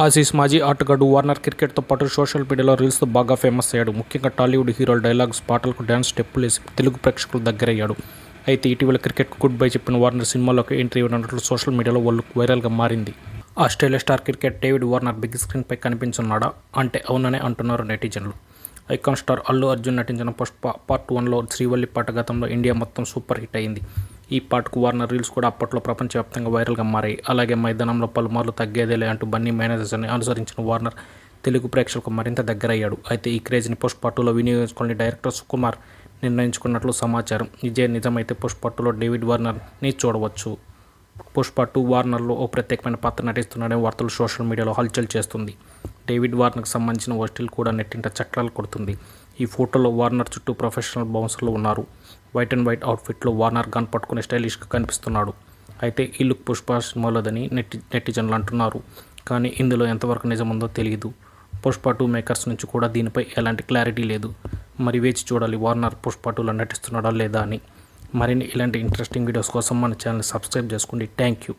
Aussies మాజీ ఆటగాడు Warner క్రికెట్తో పాటు సోషల్ మీడియాలో రీల్స్తో బాగా ఫేమస్ అయ్యాడు. ముఖ్యంగా టాలీవుడ్ హీరోల డైలాగ్స్ పాటలకు డ్యాన్స్ స్టెప్పులు వేసి తెలుగు ప్రేక్షకులు దగ్గరయ్యాడు. అయితే ఇటీవల క్రికెట్కు గుడ్ బై చెప్పిన వార్నర్ సినిమాలోకి ఎంట్రీ ఇవ్వనున్నట్లు సోషల్ మీడియాలో వాళ్ళు వైరల్గా మారింది. Australia star cricket David Warner big స్క్రీన్పై కనిపించున్నాడా అంటే అవుననే అంటున్నారు నెటిజన్లు. ఐకాన్ స్టార్ అల్లు అర్జున్ నటించిన పుష్ప పార్ట్ వన్లో శ్రీవల్లి పాట గతంలో ఇండియా మొత్తం సూపర్ హిట్ అయింది. ఈ పాటకు వార్నర్ రీల్స్ కూడా అప్పట్లో ప్రపంచవ్యాప్తంగా వైరల్గా మారాయి. అలాగే మైదానంలో పలుమార్లు తగ్గేదేలే అంటూ బన్నీ మేనేజర్స్ని అనుసరించిన వార్నర్ తెలుగు ప్రేక్షకులకు మరింత దగ్గరయ్యాడు. అయితే ఈ క్రేజ్ని పుష్ప టూలో వినియోగించుకుని డైరెక్టర్ సుకుమార్ నిర్ణయించుకున్నట్లు సమాచారం. ఇదే నిజమైతే పుష్ప టూలో డేవిడ్ వార్నర్ని చూడవచ్చు. పుష్ప టూ వార్నర్లో ఓ ప్రత్యేకమైన పాత్ర నటిస్తున్నాడని వార్తలు సోషల్ మీడియాలో హల్చల్ చేస్తుంది. డేవిడ్ వార్నర్కి సంబంధించిన ఓ స్టిల్ కూడా నెట్టింట చక్రాలు కొడుతుంది. ఈ ఫోటోలో వార్నర్ చుట్టూ ప్రొఫెషనల్ బౌన్సర్లు ఉన్నారు. వైట్ అండ్ వైట్ అవుట్ఫిట్లో వార్నర్ గన్ పట్టుకుని స్టైలిష్గా కనిపిస్తున్నాడు. అయితే ఈ లుక్ పుష్ప సినిమాలోదని నెట్టి నెటిజన్లు అంటున్నారు. కానీ ఇందులో ఎంతవరకు నిజముందో తెలియదు పుష్ప టూ మేకర్స్ నుంచి కూడా దీనిపై ఎలాంటి క్లారిటీ లేదు. మరి వేచి చూడాలి వార్నర్ పుష్ప టూలో నటిస్తున్నాడా లేదా అని. మరిన్ని ఇలాంటి ఇంట్రెస్టింగ్ వీడియోస్ కోసం మన ఛానల్ సబ్స్క్రైబ్ చేసుకోండి. Thank you.